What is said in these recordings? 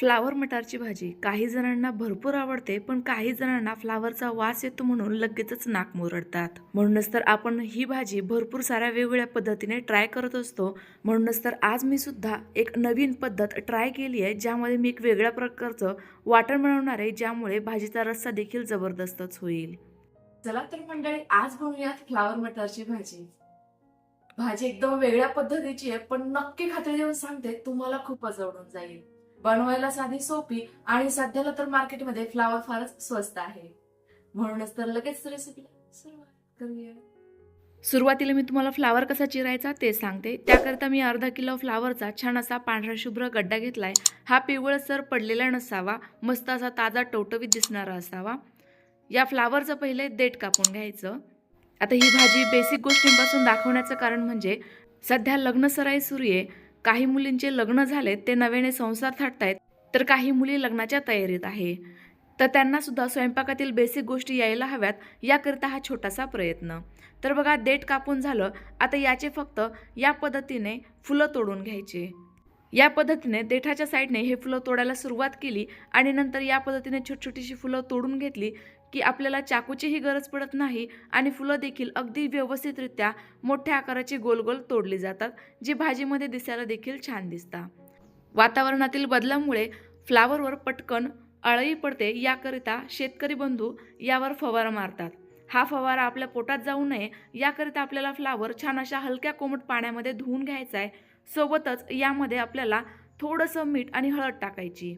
Flower मटारची भाजी. काही जणांना भरपूर आवडते पण काही जणांना फ्लावरचा वास येतो म्हणून लगेचच नाक मुरडतात. म्हणूनच तर आपण ही भाजी भरपूर साऱ्या वेगवेगळ्या पद्धतीने ट्राय करत असतो. म्हणूनच तर आज मी सुद्धा एक नवीन पद्धत ट्राय केली आहे ज्यामध्ये मी एक वेगळ्या प्रकारचं वाटण बनवणार आहे ज्यामुळे भाजीचा रस्सा देखील जबरदस्तच होईल. चला तर मंडळी आज बनवूयात फ्लावर मटारची भाजी. भाजी एकदम वेगळ्या पद्धतीची आहे पण नक्की खात्री देऊन सांगते तुम्हाला खूपच आवडून जाईल. बनवायला साधी सोपी आणि सध्याला तर मार्केटमध्ये फ्लावर फारच स्वस्त आहे. म्हणूनच तर लगेच रेसिपीला सुरुवात करूया. सुरुवातीला मी तुम्हाला फ्लावर कसा चिरायचा ते सांगते. त्याकरता मी अर्धा किलो फ्लावरचा छान असा पांढरा शुभ्र गड्डा घेतलाय. हा पिवळसर पडलेला नसावा मस्त असा ताजा टवटवीत दिसणारा असावा. या फ्लावरचं पहिले देठ कापून घ्यायचं. आता ही भाजी बेसिक गोष्टींपासून दाखवण्याचं कारण म्हणजे सध्या लग्न सराई सुरू आहे. काही मुलींचे लग्न झालेत ते नव्याने संसार थाटतायत तर काही मुली लग्नाच्या तयारीत आहे. तर त्यांना सुद्धा स्वयंपाकातील बेसिक गोष्टी यायला हव्यात याकरिता हा छोटासा प्रयत्न. तर बघा देठ कापून झालं आता याचे फक्त या पद्धतीने फुलं तोडून घ्यायचे. या पद्धतीने देठाच्या साईडने हे फुलं तोडायला सुरुवात केली आणि नंतर या पद्धतीने छोटी छोटीशी फुलं तोडून घेतली की आपल्याला चाकूचीही गरज पडत नाही आणि फुलं देखील अगदी व्यवस्थितरित्या मोठ्या आकाराची गोल गोल तोडली जातात जी भाजीमध्ये दिसायला देखील छान दिसतात. वातावरणातील बदलामुळे फ्लावरवर पटकन अळई पडते याकरिता शेतकरी बंधू यावर फवारा मारतात. हा फवारा आपल्या पोटात जाऊ नये याकरिता आपल्याला फ्लावर छान अशा हलक्या कोमट पाण्यामध्ये धुवून घ्यायचा आहे. सोबतच यामध्ये आपल्याला थोडंसं मीठ आणि हळद टाकायची.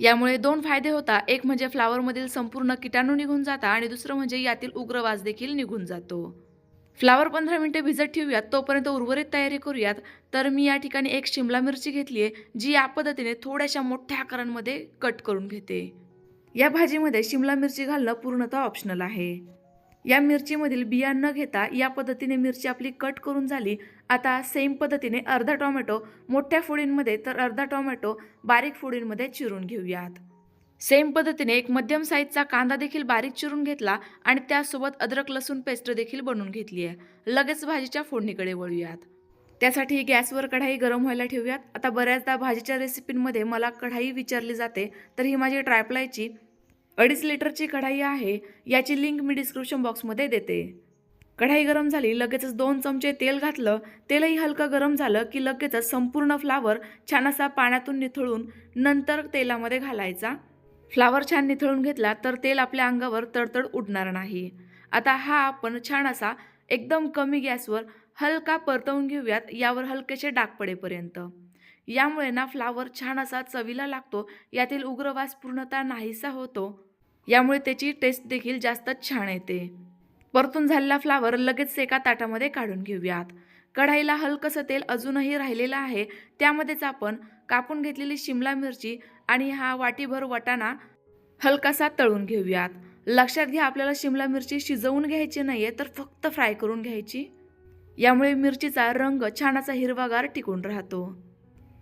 यामुळे दोन फायदे होता. एक म्हणजे फ्लावरमधील संपूर्ण किटाणू निघून जाता आणि दुसरं म्हणजे यातील उग्रवास देखील निघून जातो. फ्लावर पंधरा मिनिटे भिजत ठेवूयात. तोपर्यंत उर्वरित तयारी करूयात. तर मी या ठिकाणी एक शिमला मिरची घेतली आहे जी या पद्धतीने थोड्याशा मोठ्या आकारांमध्ये कट करून घेते. या भाजीमध्ये शिमला मिरची घालणं पूर्णतः ऑप्शनल आहे. या मिरचीमधील बिया न घेता या पद्धतीने मिरची आपली कट करून झाली. आता सेम पद्धतीने अर्धा टोमॅटो मोठ्या फोडींमध्ये तर अर्धा टोमॅटो बारीक फोडींमध्ये चिरून घेऊयात. सेम पद्धतीने एक मध्यम साईजचा कांदा देखील बारीक चिरून घेतला आणि त्यासोबत अद्रक लसूण पेस्ट देखील बनवून घेतली आहे. लगेच भाजीच्या फोडणीकडे वळूयात. त्यासाठी गॅसवर कढाई गरम व्हायला ठेवूयात. आता बऱ्याचदा भाजीच्या रेसिपींमध्ये मला कढाई विचारली जाते तर ही माझी ट्रायप्लायची अडीच लिटरची कढाई आहे याची लिंक मी डिस्क्रिप्शन बॉक्समध्ये देते. कढाई गरम झाली लगेचच दोन चमचे तेल घातलं. तेलही हलकं गरम झालं की लगेचच संपूर्ण फ्लावर छान असा पाण्यातून निथळून नंतर तेलामध्ये घालायचा. फ्लावर छान निथळून घेतला तर तेल आपल्या अंगावर तडतड उडणार नाही. आता हा आपण छान असा एकदम कमी गॅसवर हलका परतवून घेऊयात यावर हलकेसे डाग पडेपर्यंत. यामुळे ना फ्लावर छान असा चवीला लागतो यातील उग्रवास पूर्णतः नाहीसा होतो. यामुळे त्याची टेस्ट देखील जास्त छान येते. परतून झालेला फ्लावर लगेच एका ताटामध्ये काढून घेऊयात. कढाईला हलकंसं तेल अजूनही राहिलेलं आहे. त्यामध्येच आपण कापून घेतलेली शिमला मिरची आणि हा वाटीभर वाटाणा हलकासा तळून घेऊयात. लक्षात घ्या आपल्याला शिमला मिरची शिजवून घ्यायची नाही आहे तर फक्त फ्राय करून घ्यायची. यामुळे मिरचीचा रंग छानाचा हिरवागार टिकून राहतो.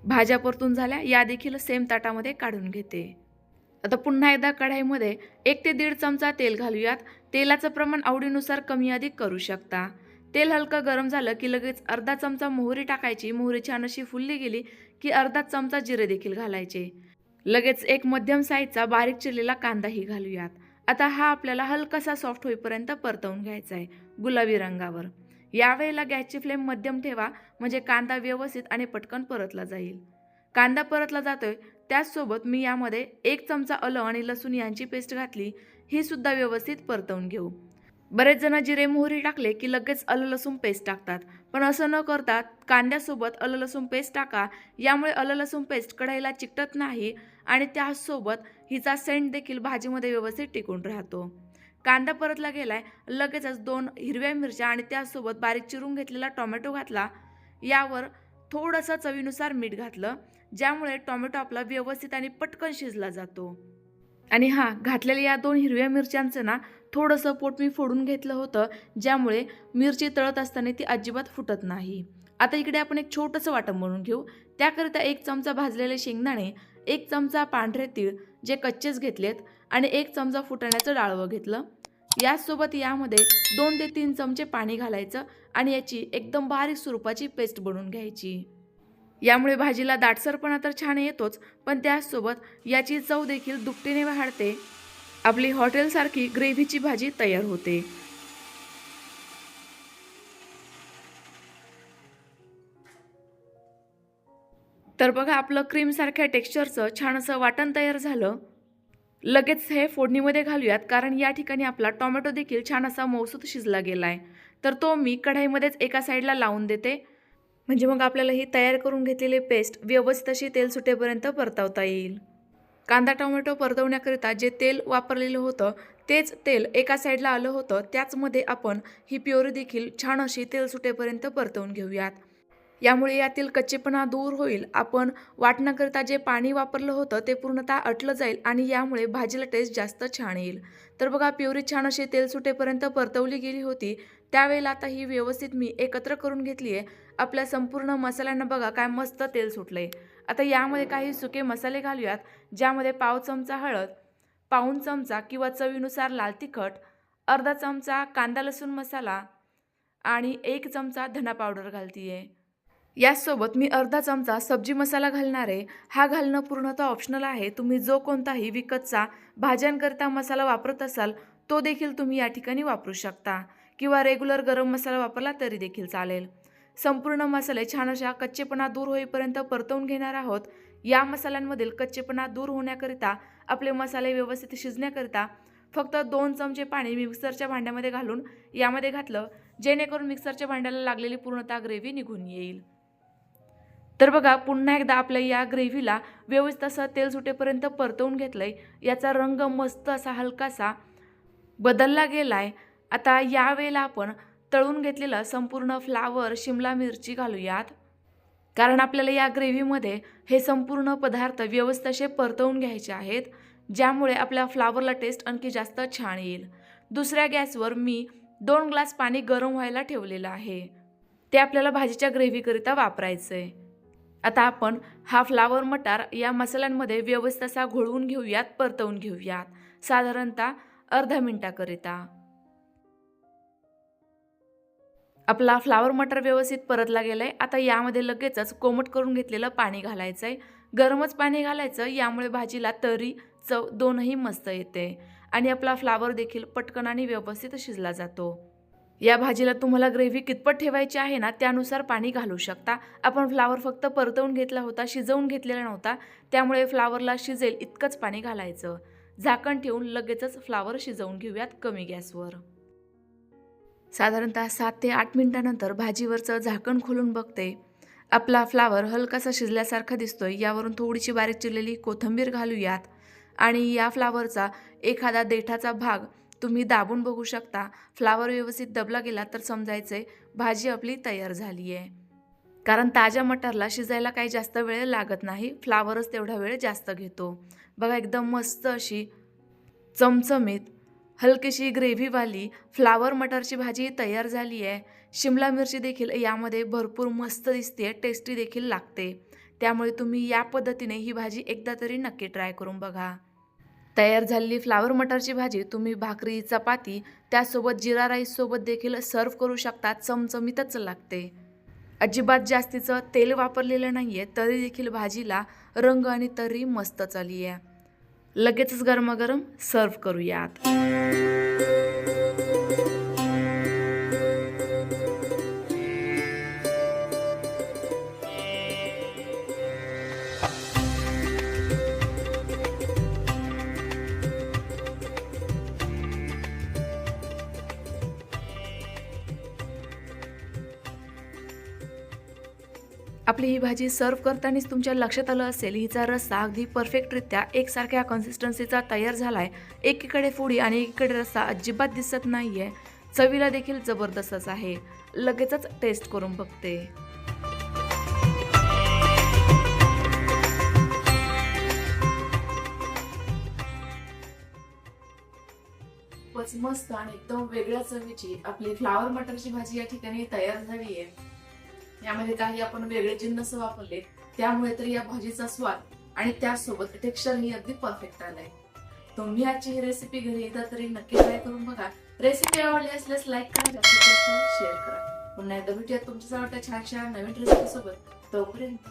भाज्या परतून झाल्या या देखील सेम ताटामध्ये काढून घेते. आता पुन्हा एकदा कढाईमध्ये एक ते दीड चमचा तेल घालूयात. तेलाचं प्रमाण आवडीनुसार कमी अधिक करू शकता. तेल हलकं गरम झालं की लगेच अर्धा चमचा मोहरी टाकायची. मोहरी छान अशी फुलली गेली की अर्धा चमचा जिरे देखील घालायचे. लगेच एक मध्यम साईजचा बारीक चिरलेला कांदाही घालूयात. आता हा आपल्याला हलकासा सॉफ्ट होईपर्यंत परतवून घ्यायचा आहे गुलाबी रंगावर. यावेळेला गॅसची फ्लेम मध्यम ठेवा म्हणजे कांदा व्यवस्थित आणि पटकन परतला जाईल. कांदा परतला जातोय त्याचसोबत मी यामध्ये एक चमचा आलं आणि लसूण यांची पेस्ट घातली ही सुद्धा व्यवस्थित परतवून घेऊ. बरेच जण जिरे मोहरी टाकले की लगेच अलं लसूण पेस्ट टाकतात पण असं न करता कांद्यासोबत अलं लसूण पेस्ट टाका यामुळे अलं लसूण पेस्ट कढईला चिकटत नाही आणि त्यासोबत हिचा सेंट देखील भाजीमध्ये व्यवस्थित टिकून राहतो. कांदा परतला गेलाय लगेचच दोन हिरव्या मिरच्या आणि त्यासोबत बारीक चिरून घेतलेला टोमॅटो घातला यावर थोडंसं चवीनुसार मीठ घातलं ज्यामुळे टॉमॅटो आपला व्यवस्थित आणि पटकन शिजला जातो. आणि हां घातलेल्या या दोन हिरव्या मिरच्यांचं ना थोडंसं पोट मी फोडून घेतलं होतं ज्यामुळे मिरची तळत असताना ती अजिबात फुटत नाही. आता इकडे आपण एक छोटंसं वाटण बनवून घेऊ. त्याकरिता एक चमचा भाजलेले शेंगदाणे एक चमचा पांढरे तीळ जे कच्चेच घेतलेत आणि एक चमचा फुटाण्याचं डाळवं घेतलं. याचसोबत यामध्ये दोन ते तीन चमचे पाणी घालायचं आणि याची एकदम बारीक स्वरूपाची पेस्ट बनवून घ्यायची. यामुळे भाजीला दाटसरपणा तर छान येतोच पण त्याचसोबत याची चव देखील दुपटीने वाढते. आपली हॉटेलसारखी ग्रेव्हीची भाजी तयार होते. तर बघा आपलं क्रीमसारख्या टेक्स्चरचं छान असं वाटण तयार झालं. लगेच हे फोडणीमध्ये घालूयात कारण या ठिकाणी आपला टोमॅटो देखील छान असा मौसूत शिजला गेला आहे तर तो मी कढाईमध्येच एका साईडला लावून देते. म्हणजे मग आपल्याला ही तयार करून घेतलेली पेस्ट व्यवस्थित अशी तेल सुटेपर्यंत परतवता येईल. कांदा टोमॅटो परतवण्याकरिता जे तेल वापरलेलं होतं तेच तेल एका साईडला आलं होतं. त्याचमध्ये आपण ही प्युरी देखील छान अशी तेल सुटेपर्यंत परतवून घेऊयात. यामुळे यातील कच्चेपणा दूर होईल. आपण वाटण्याकरिता जे पाणी वापरलं होतं ते पूर्णतः अटलं जाईल आणि यामुळे भाजीला टेस्ट जास्त छान येईल. तर बघा प्युरी छान अशी तेल सुटेपर्यंत परतवली गेली होती. त्यावेळेला आता ही व्यवस्थित मी एकत्र करून घेतली आहे. आपल्या संपूर्ण मसाल्यांना बघा काय मस्त तेल सुटलं आहे आता यामध्ये काही सुके मसाले घालूयात ज्यामध्ये पाव चमचा हळद पाऊण चमचा किंवा चवीनुसार लाल तिखट अर्धा चमचा कांदा लसूण मसाला आणि एक चमचा धना पावडर घालती आहे याचसोबत मी अर्धा चमचा सब्जी मसाला घालणार आहे. हा घालणं पूर्णतः ऑप्शनल आहे. तुम्ही जो कोणताही विकतचा भाज्यांकरिता मसाला वापरत असाल तो देखील तुम्ही या ठिकाणी वापरू शकता. किंवा रेग्युलर गरम मसाला वापरला तरी देखील चालेल. संपूर्ण मसाले छान अशा कच्चेपणा दूर होईपर्यंत परतवून घेणार आहोत. या मसाल्यांमधील कच्चेपणा दूर होण्याकरिता आपले मसाले व्यवस्थित शिजण्याकरिता फक्त दोन चमचे पाणी मी मिक्सरच्या भांड्यामध्ये घालून यामध्ये घातलं जेणेकरून मिक्सरच्या भांड्याला लागलेली पूर्णतः ग्रेव्ही निघून येईल. तर बघा पुन्हा एकदा आपल्या या ग्रेव्हीला व्यवस्थित असं तेल सुटेपर्यंत परतवून घेतलंय. याचा रंग मस्त असा हलकासा बदलला गेलाय. आता यावेळेला आपण तळून घेतलेलं संपूर्ण फ्लावर शिमला मिरची घालूयात. कारण आपल्याला या ग्रेव्हीमध्ये हे संपूर्ण पदार्थ व्यवस्थित असे परतवून घ्यायचे आहेत ज्यामुळे आपल्या फ्लावरला टेस्ट आणखी जास्त छान येईल. दुसऱ्या गॅसवर मी दोन ग्लास पाणी गरम व्हायला ठेवलेलं आहे. ते आपल्याला भाजीच्या ग्रेव्हीकरिता वापरायचं आहे आता आपण हा फ्लावर मटार या मसाल्यांमध्ये व्यवस्थित असा घोळवून घेऊयात परतवून घेऊयात. साधारणतः अर्धा मिनिटाकरिता. आपला फ्लावर मटर व्यवस्थित परतला गेलाय. आता यामध्ये लगेचच कोमट करून घेतलेलं पाणी घालायचं आहे गरमच पाणी घालायचं यामुळे भाजीला तरी चव दोनही मस्त येते. आणि आपला फ्लावर देखील पटकन आणि व्यवस्थित शिजला जातो. या भाजीला तुम्हाला ग्रेव्ही कितपत ठेवायची आहे ना त्यानुसार पाणी घालू शकता. आपण फ्लावर फक्त परतवून घेतला होता शिजवून घेतलेला नव्हता. त्यामुळे फ्लावरला शिजेल इतकंच पाणी घालायचं. झाकण ठेवून लगेचच फ्लावर शिजवून घेऊयात कमी गॅसवर. साधारणतः सात ते आठ मिनिटानंतर भाजीवरचं झाकण खोलून बघते. आपला फ्लावर हलकासा शिजल्यासारखा दिसतोय यावरून थोडीशी बारीक चिरलेली कोथिंबीर घालूयात. आणि या फ्लावरचा एखादा देठाचा भाग तुम्ही दाबून बघू शकता. फ्लावर व्यवस्थित दबला गेला तर समजायचं आहे भाजी आपली तयार झाली आहे कारण ताज्या मटारला शिजायला काही जास्त वेळ लागत नाही फ्लावरच तेवढा वेळ जास्त घेतो. बघा एकदम मस्त अशी चमचमीत हलकीशी ग्रेव्हीवाली फ्लावर मटारची भाजी तयार झाली आहे शिमला मिरची देखील यामध्ये भरपूर मस्त दिसते टेस्टी देखील लागते. त्यामुळे तुम्ही या पद्धतीने ही भाजी एकदा तरी नक्की ट्राय करून बघा. तयार झालेली फ्लावर मटारची भाजी तुम्ही भाकरी चपाती त्यासोबत जिरा राईससोबत देखील सर्व करू शकता चमचमीतच लागते. अजिबात जास्तीचं तेल वापरलेलं नाही आहे तरी देखील भाजीला रंग आणि तरी मस्त आली आहे लगेचच गरमागरम सर्व करूयात. आपली ही भाजी सर्व करतानाच तुमच्या लक्षात आलं असेल हिचा रस्सा अगदी परफेक्टरित्या एकसारख्या कन्सिस्टन्सीचा तयार झाला आहे एकीकडे फोडी आणि एकीकडे रस्सा अजिबात दिसत नाही आहे चवीला देखील जबरदस्तच आहे. लगेचच टेस्ट करून बघते. मस्त आणि एकदम वेगळ्या चवीची आपली फ्लावर मटरची भाजी या ठिकाणी तयार झाली आहे यामध्ये काही आपण वेगळे जिन्नस वापरले त्यामुळे तर या भाजीचा स्वाद आणि त्यासोबत टेक्स्चर ही अगदी परफेक्ट आलंय. तुम्ही आजची ही रेसिपी घरी एकदा तरी नक्की ट्राय करून बघा. रेसिपी आवडली असल्यास लाईक करा जास्तीत जास्त शेअर करा. पुन्हा एकदा भेटूया तुमच्या आवडत्या छान छान नवीन रेसिपी सोबत. तोपर्यंत